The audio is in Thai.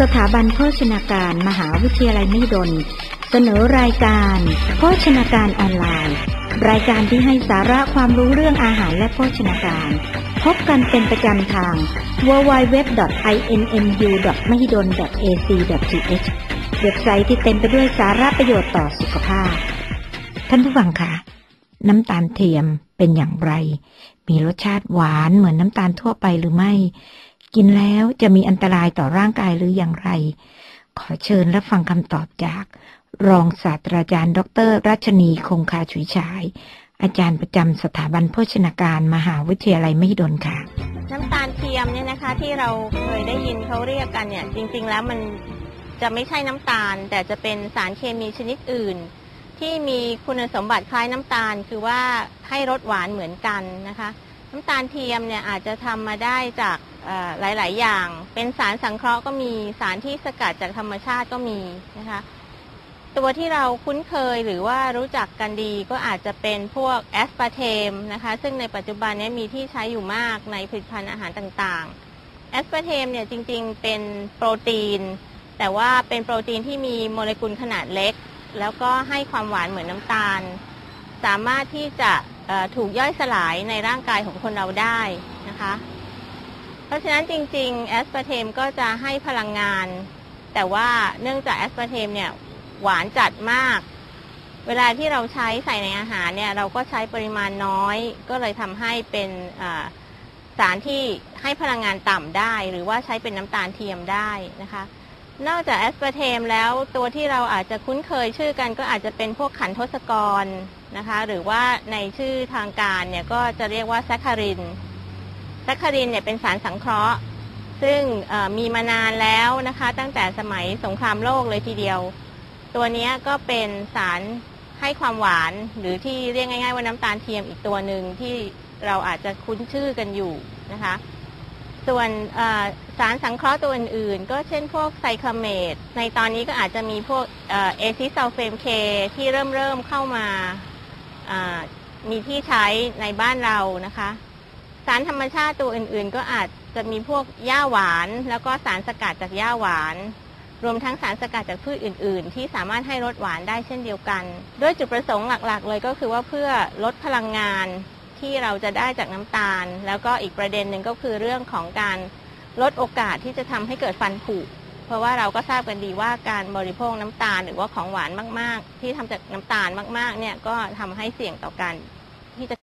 สถาบันโภชนาการมหาวิทยาลัยมหิดล เสนอรายการโภชนาการออนไลน์ รายการที่ให้สาระความรู้เรื่องอาหารและโภชนาการ พบกันเป็นประจำทาง www.inmu.mahidol.ac.th เว็บไซต์ที่เต็มไปด้วยสาระประโยชน์ต่อสุขภาพ ท่านผู้ฟังคะน้ำตาลเทียมเป็นอย่างไร มีรสชาติหวานเหมือนน้ำตาลทั่วไปหรือไม่ กินแล้วจะมีอันตรายต่อร่างกายหรืออย่างไร ขอเชิญและฟังคำตอบจาก รองศาสตราจารย์ ดร รัชนีคงคาฉุยฉาย อาจารย์ประจำสถาบันโภชนาการมหาวิทยาลัยมหิดลค่ะ น้ำตาลเทียมเนี่ยนะคะ ที่เราเคยได้ยินเขาเรียกกันเนี่ย จริง ๆ แล้วมันจะไม่ใช่น้ำตาล แต่จะเป็นสารเคมีชนิดอื่น ที่มีคุณสมบัติคล้ายน้ำตาล คือว่าให้รสหวานเหมือนกันนะคะ น้ำตาลเทียมเนี่ยอาจจะทำมาได้จากหลาย ๆ อย่าง เป็นสารสังเคราะห์ก็มีสารที่สกัดจากธรรมชาติก็มีนะคะ ตัวที่เราคุ้นเคยหรือว่ารู้จักกันดีก็อาจจะเป็นพวกแอสปาร์เทมนะคะ ซึ่งในปัจจุบันนี้มีที่ใช้อยู่มากในผลิตภัณฑ์อาหารต่าง ๆ แอสปาร์เทมเนี่ยจริง ๆ เป็นโปรตีน แต่ว่าเป็นโปรตีนที่มีโมเลกุลขนาดเล็ก แล้วก็ให้ความหวานเหมือนน้ำตาล สามารถที่จะ ถูกย่อยสลายในร่างกายของคนเราได้นะคะ เพราะฉะนั้นจริงๆแอสปาร์เทมก็จะให้พลังงาน แต่ว่าเนื่องจากแอสปาร์เทมเนี่ยหวานจัดมาก เวลาที่เราใช้ใส่ในอาหารเนี่ยเราก็ใช้ปริมาณน้อย ก็เลยทำให้เป็นสารที่ให้พลังงานต่ำได้ หรือว่าใช้เป็นน้ำตาลเทียมได้นะคะนอกจากแอสปาร์เทมแล้วตัวที่เราอาจจะคุ้นเคยชื่อกันก็อาจจะเป็นพวกขันทศกร นะคะ หรือว่าในชื่อทางการเนี่ยก็จะเรียกว่าแซคคารินแซคคารินเนี่ยเป็นสารสังเคราะห์ ซึ่งมีมานานแล้วนะคะ ตั้งแต่สมัยสงครามโลกเลยทีเดียว ตัวนี้ก็เป็นสารให้ความหวานหรือที่เรียกง่าย ๆ ว่าน้ำตาลเทียมอีกตัวหนึ่งที่เราอาจจะคุ้นชื่อกันอยู่นะคะ ส่วนสารสังเคราะห์ตัวอื่น ๆ ก็เช่นพวกไซคลาเมตในตอนนี้ก็อาจจะมีพวกเอซิซัลเฟมเคที่เริ่มเริ่มเข้ามา มีที่ใช้ในบ้านเรานะคะ สารธรรมชาติตัวอื่น ๆ ก็อาจจะมีพวกหญ้าหวาน แล้วก็สารสกัดจากหญ้าหวาน รวมทั้งสารสกัดจากพืชอื่น ๆ ที่สามารถให้รสหวานได้เช่นเดียวกัน ด้วยจุดประสงค์หลัก ๆ เลยก็คือว่าเพื่อลดพลังงานที่เราจะได้จากน้ำตาล แล้วก็อีกประเด็นหนึ่งก็คือเรื่องของการลดโอกาสที่จะทำให้เกิดฟันผุ เพราะว่าเราก็ทราบกันดีว่าการบริโภคน้ำตาลหรือว่าของหวานมาก ๆ ที่ทำจากน้ำตาลมาก ๆ เนี่ยก็ทำให้เสี่ยงต่อการที่จะ